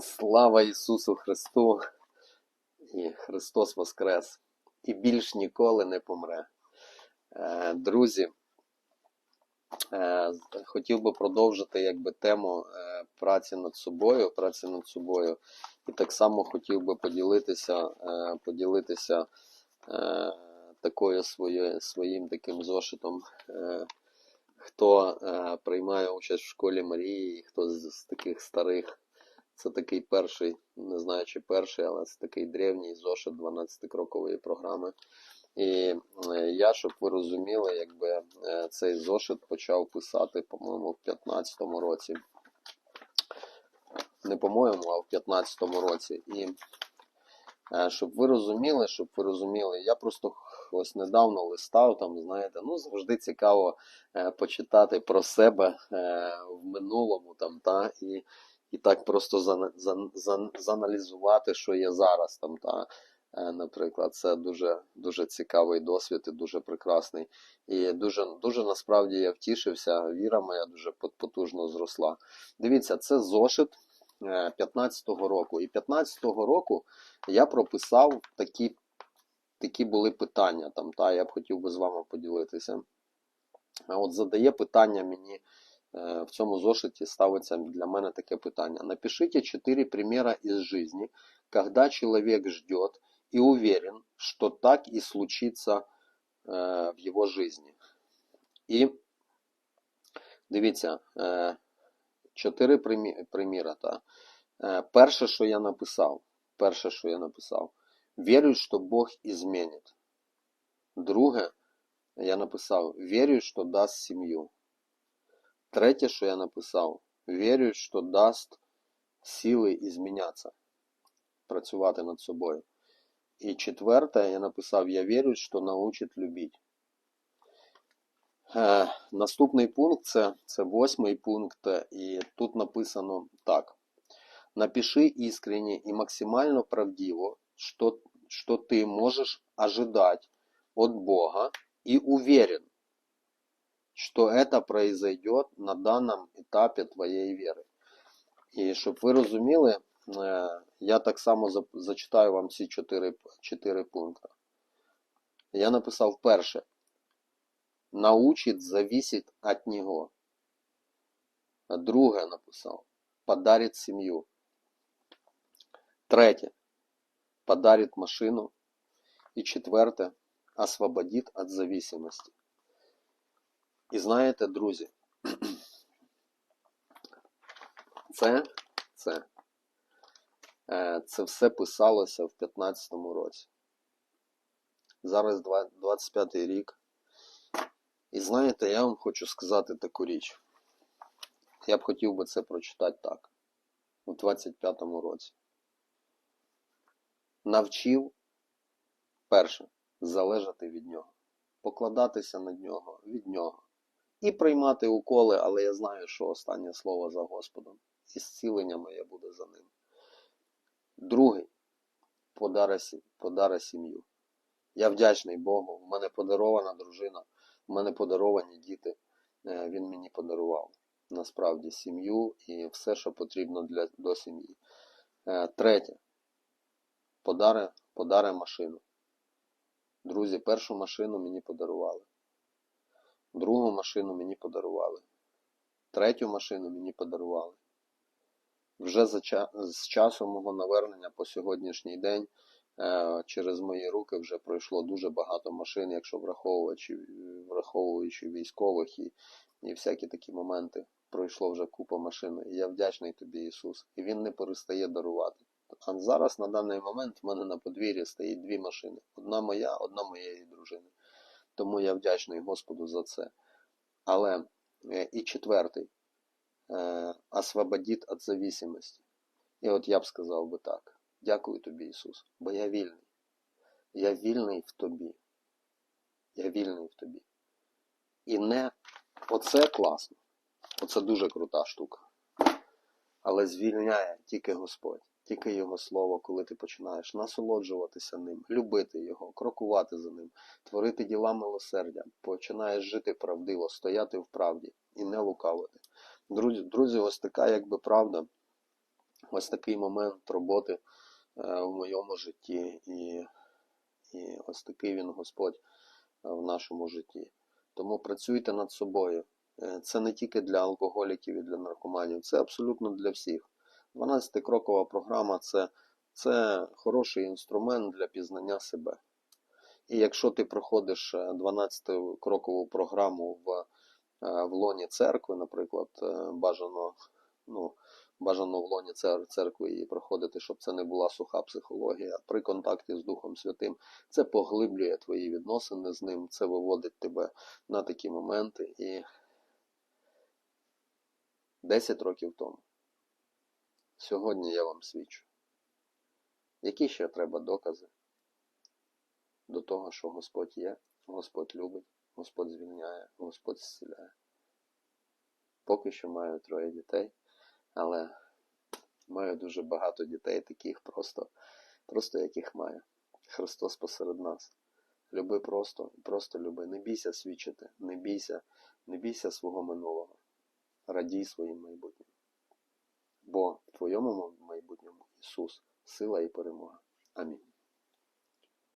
Слава Ісусу Христу! І Христос Воскрес! І більш ніколи не помре. Е, Друзі, е, хотів би продовжити якби, тему е, праці над собою, праці над собою. І так само хотів би поділитися, поділитися такою своєю, своїм таким зошитом. Хто приймає участь в школі Марії, хто з таких старих це такий перший, не знаю чи перший, але це такий древній зошит 12-крокової програми. І е, я, щоб ви розуміли, якби е, цей зошит почав писати, по-моєму, в 15-му році. Не по-моєму, а в 15-му році. І е, щоб ви розуміли, щоб ви розуміли, я просто ось недавно листав, там, знаєте, ну завжди цікаво почитати про себе в минулому там, та, і і так просто зан, зан, зан, заналізувати, що є зараз там. Та, е, наприклад, це дуже, дуже цікавий досвід і дуже прекрасний. І дуже, дуже насправді я втішився, віра моя дуже потужно зросла. Дивіться, це зошит е, 15-го року. І 15-го року я прописав такі, такі були питання там, та я б хотів би з вами поділитися. От задає питання мені в цьому зошиті ставиться для мене таке питання. Напишите четыре примера из жизни, когда человек ждет и уверен, что так и случится э, в его жизни. І дивіться, е, чотири приміра. Е, Перше, що я написав, перше, що я написав, вірю, що Бог изменит. Друге, я написав, вірю, що дасть сім'ю. Третє, що я написав, вірю, що дасть сили ізмінятися, працювати над собою. І четверте, я написав, я вірю, що научить любити. Е, наступний пункт це, це восьмий пункт, і тут написано так. Напиши искренне и максимально правдиво, что, что ты можешь ожидать от Бога и уверен, что это произойдет на данном етапі твоєї віри. І щоб ви розуміли, е, я так само за- зачитаю вам ці чотири, чотири пункти. Я написав перше. Научить зависеть от нього. Друге написав. Подарить сім'ю. Третє. Подарит машину. І четверте. Освободит от зависимости. І знаєте, друзі, це, це, е, це все писалося в 15-му році. Зараз 25-й рік. І знаєте, я вам хочу сказати таку річ. Я б хотів би це прочитати так. У 25-му році. Навчив перше залежати від нього, покладатися на нього, від нього. І приймати уколи, але я знаю, що останнє слово за Господом. І зцілення моє буде за ним. Другий подари, сім'ю. Я вдячний Богу. В мене подарована дружина, в мене подаровані діти. Е, Він мені подарував насправді сім'ю і все, що потрібно для, до сім'ї. Е, Третє. Подари, подари машину. Друзі, першу машину мені подарували. Другу машину мені подарували. Третю машину мені подарували. Вже за ча- з часу мого навернення по сьогоднішній день е, через мої руки вже пройшло дуже багато машин, якщо враховуючи, враховуючи військових і, і всякі такі моменти. Пройшло вже купа машин. І я вдячний тобі, Ісус. І Він не перестає дарувати. А зараз на даний момент в мене на подвір'ї стоїть дві машини. Одна моя, одна моєї дружини. Тому я вдячний Господу за це. Але е, і четвертий е, освободит від зависимості. І от я б сказав би так. Дякую тобі, Ісус, бо я вільний. Я вільний в тобі. Я вільний в тобі. І не оце класно. Оце дуже крута штука. Але звільняє тільки Господь, тільки Його Слово, коли ти починаєш насолоджуватися ним, любити Його, крокувати за ним, творити діла милосердя, починаєш жити правдиво, стояти в правді і не лукавити. Друзі, друзі, ось така якби правда. ось такий момент роботи е, в моєму житті, і, і ось такий він Господь е, в нашому житті. Тому працюйте над собою. Е, Це не тільки для алкоголіків і для наркоманів, це абсолютно для всіх. 12-крокова програма це, це хороший інструмент для пізнання себе. І якщо ти проходиш 12-крокову програму в, е, в лоні церкви, наприклад, е, бажано, ну, бажано в лоні цер- церкви її проходити, щоб це не була суха психологія, при контакті з Духом Святим, це поглиблює твої відносини з ним, це виводить тебе на такі моменти. І 10 років тому. Сьогодні я вам свідчу. Які ще треба докази до того, що Господь є, Господь любить, Господь звільняє, Господь зціляє. Поки що маю троє дітей, але маю дуже багато дітей, таких просто, просто яких маю. Христос посеред нас. Люби просто, просто люби. Не бійся свідчити, не бійся, не бійся свого минулого. Радій своїм майбутнім. Бо твоєму майбутньому Ісус, сила і перемога. Амінь.